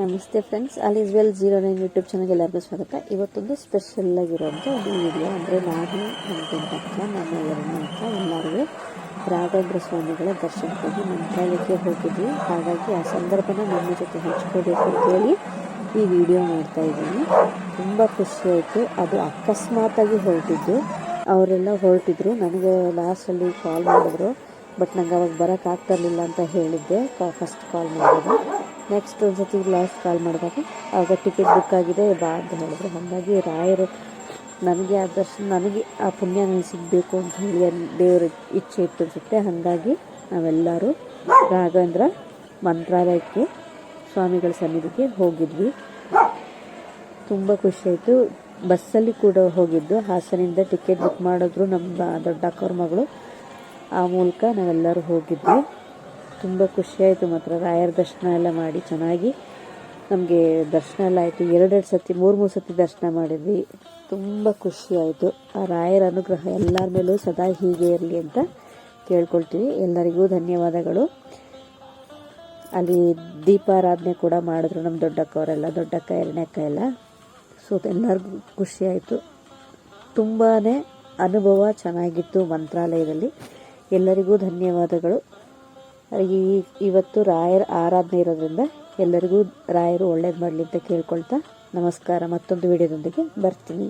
ನಮಸ್ತೆ friends all is well zero nine YouTube ಚಾನಲ್ಗೆ ಎಲ್ಲರಿಗೂ ಸ್ವಾಗತ. ಇವತ್ತೊಂದು ಸ್ಪೆಷಲ್ ಆಗಿರೋದು ಒಂದು ವಿಡಿಯೋ ಅಂದರೆ ನಾನು ನನ್ನ ಗಂಡಕ್ಕ ನನ್ನ ಎರಡನೇ ಅಕ್ಕ ಎಲ್ಲರಿಗೂ ರಾಘವೇಂದ್ರ ಸ್ವಾಮಿಗಳ ದರ್ಶನಕ್ಕಾಗಿ ಮಂತ್ರಾಲಯಕ್ಕೆ ಹೋಗಿದ್ವಿ. ಹಾಗಾಗಿ ಆ ಸಂದರ್ಭನ ನಮ್ಮ ಜೊತೆ ಹಂಚ್ಕೋಬೇಕು ಅಂತೇಳಿ ಈ ವಿಡಿಯೋ ಮಾಡ್ತಾ ಇದ್ದೀನಿ. ತುಂಬ ಖುಷಿಯಾಯಿತು ಅದು ಅಕಸ್ಮಾತಾಗಿ ಹೊರಟಿದ್ದು. ಅವರೆಲ್ಲ ಹೊರಟಿದ್ರು. ನನಗೆ ಲಾಸ್ಟಲ್ಲಿ ಕಾಲ್ ಮಾಡಿದ್ರು. ಬಟ್ ನಂಗೆ ಅವಾಗ ಬರೋಕ್ಕಾಗ್ತಿರ್ಲಿಲ್ಲ ಅಂತ ಹೇಳಿದ್ದೆ. ಫಸ್ಟ್ ಕಾಲ್ ಮಾಡಿದ್ರು ನೆಕ್ಸ್ಟ್ ಒಂದು ಸತಿ ಲಾಸ್ಟ್ ಕಾಲ್ ಮಾಡಿದಾಗ, ಆಗ ಟಿಕೆಟ್ ಬುಕ್ ಆಗಿದೆ, ಬಾ ಅಂತ ಹೇಳಿದ್ರು. ಹಾಗಾಗಿ ರಾಯರು ನನಗೆ ಆ ದರ್ಶನ ನನಗೆ ಆ ಪುಣ್ಯ ನನಗೆ ಸಿಗಬೇಕು ಅಂತ ಹೇಳಿ ದೇವರ ಇಚ್ಛೆ ಇತ್ತು ಅನ್ಸುತ್ತೆ ಹಾಗಾಗಿ ನಾವೆಲ್ಲರೂ ರಾಘವೇಂದ್ರ ಮಂತ್ರಾಲಯಕ್ಕೆ, ಸ್ವಾಮಿಗಳ ಸನ್ನಿಧಿಗೆ ಹೋಗಿದ್ವಿ. ತುಂಬ ಖುಷಿಯಾಯಿತು ಬಸ್ಸಲ್ಲಿ ಕೂಡ ಹೋಗಿದ್ದು. ಹಾಸನಿಂದ ಟಿಕೆಟ್ ಬುಕ್ ಮಾಡಿದ್ರು ನಮ್ಮ ದೊಡ್ಡ ಅಕ್ಕವ್ರ ಮಗಳು. ಆ ಮೂಲಕ ನಾವೆಲ್ಲರೂ ಹೋಗಿದ್ವಿ. ತುಂಬ ಖುಷಿಯಾಯಿತು ಮಾತ್ರ. ರಾಯರ ದರ್ಶನ ಎಲ್ಲ ಮಾಡಿ ಚೆನ್ನಾಗಿ ನಮಗೆ ದರ್ಶನ ಎಲ್ಲ ಆಯಿತು. ಎರಡೆರಡು ಸತಿ, ಮೂರು ಮೂರು ಸತಿ ದರ್ಶನ ಮಾಡಿದ್ವಿ. ತುಂಬ ಖುಷಿಯಾಯಿತು ಆ ರಾಯರ ಅನುಗ್ರಹ ಎಲ್ಲರ ಮೇಲೂ ಸದಾ ಹೀಗೆ ಇರಲಿ ಅಂತ ಕೇಳ್ಕೊಳ್ತೀವಿ. ಎಲ್ಲರಿಗೂ ಧನ್ಯವಾದಗಳು. ಅಲ್ಲಿ ದೀಪಾರಾಧನೆ ಕೂಡ ಮಾಡಿದ್ರು ನಮ್ಮ ದೊಡ್ಡಕ್ಕವರೆಲ್ಲ ದೊಡ್ಡಕ್ಕ, ಎರಡನೇ ಅಕ್ಕ ಎಲ್ಲ. ಸೊ ಎಲ್ಲರಿಗೂ ಖುಷಿಯಾಯಿತು ತುಂಬಾ ಅನುಭವ ಚೆನ್ನಾಗಿತ್ತು ಮಂತ್ರಾಲಯದಲ್ಲಿ. ಎಲ್ಲರಿಗೂ ಧನ್ಯವಾದಗಳು. ಈ ಇವತ್ತು ರಾಯರ ಆರಾಧನೆ ಇರೋದ್ರಿಂದ ಎಲ್ಲರಿಗೂ ರಾಯರು ಒಳ್ಳೇದು ಮಾಡಲಿ ಅಂತ ಕೇಳ್ಕೊಳ್ತಾ ನಮಸ್ಕಾರ. ಮತ್ತೊಂದು ವಿಡಿಯೋದೊಂದಿಗೆ ಬರ್ತೀನಿ.